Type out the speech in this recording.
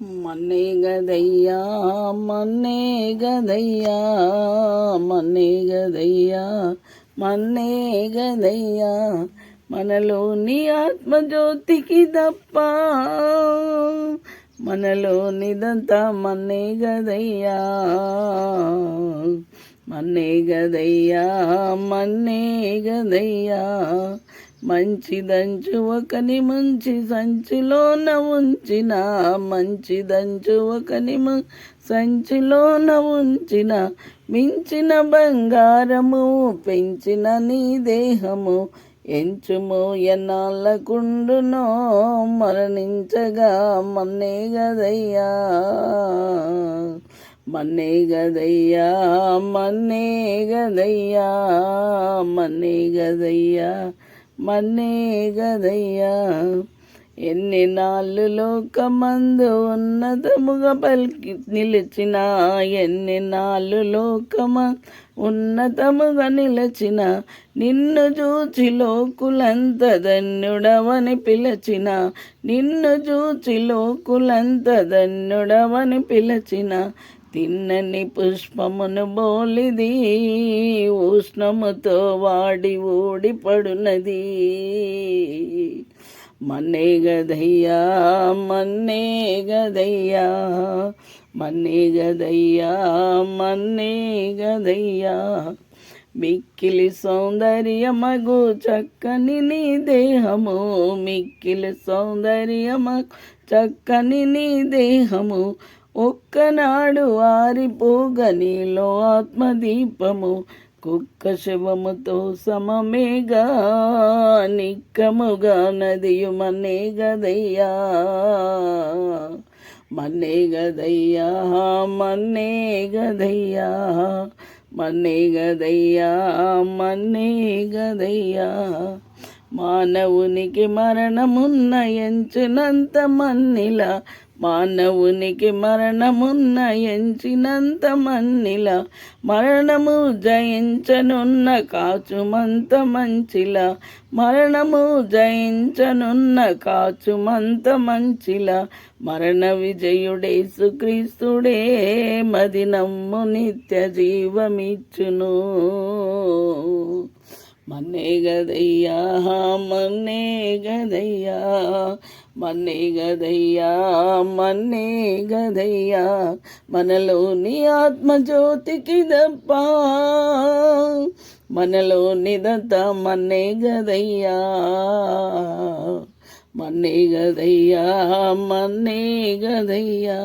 మన్నే గదయ్యా మన్నే గదయ్యా మన్నే గదయ్యా మన్నే గదయ్యా మనలోని ఆత్మజ్యోతికి తప్ప మనలోనిదంతా మన్నే గదయ్యా మన్నే గదయ్యా మన్నే గదయ్యా మంచిదంచు ఒకని మంచి సంచిలోన ఉంచిన మంచిదంచు ఒకని సంచిలోన ఉంచిన మించిన బంగారము పెంచిన నీ దేహము ఎంచుము ఎన్నాళ్ళకుండునో మరణించగా మన్నే గదయ్యా. మన్నే గదయ్యా మన్నే గదయ్యా మన్నే గదయ్యా. మన్నే గదయ్యా. ఎన్ని నాళ్ళు లోకమందు ఉన్నతముగా పలికి నిలిచిన ఎన్ని నాళ్ళు లోకమ ఉన్నతముగా నిలచిన నిన్ను చూచి లోకులంత ధన్యుడవని పిలచిన నిన్ను చూచి లోకులంత ధన్యుడవని పిలచిన తిన్నని పుష్పమును బోలిది ఉష్ణముతో వాడి ఊడిపడునది. మన్నే గదయ్యా మన్నే గదయ్యా మన్నే గదయ్యా మన్నే గదయ్యా. మిక్కిలి సౌందర్యమగు చక్కని నీ దేహము మిక్కిలి సౌందర్యమగు చక్కని నీ దేహము ఒక్కనాడు ఆరిపోగ నీలో ఆత్మదీపము కుక్క శవముతో సమమేగా నిక్కముగా నదియు మన్నే గదయ్యా మన్నే గదయ్యా మన్నే గదయ్యా మన్నే గదయ్యా మన్నే గదయ్యా మానవునికి మరణమున్న ఎంచినంత మన్నిల. మానవునికి మరణమున్న ఎంచినంత మన్నిల. మరణము జయించనున్న కాచుమంత మంచిల. మరణము జయించనున్న కాచుమంత మంచిల. మరణ విజయుడే సుక్రీస్తుడే మదినమ్ము నిత్య జీవమిచ్చును. మన్నే గదయ్యా మన్నే గదయ్యా మన్నే గదయ్యా మన్నే గదయ్యా మనలోని ఆత్మజ్యోతికి దప్ప మనలోనిదంత మన్నే గదయ్యా మన్నే గదయ్యా మన్నే గదయ్యా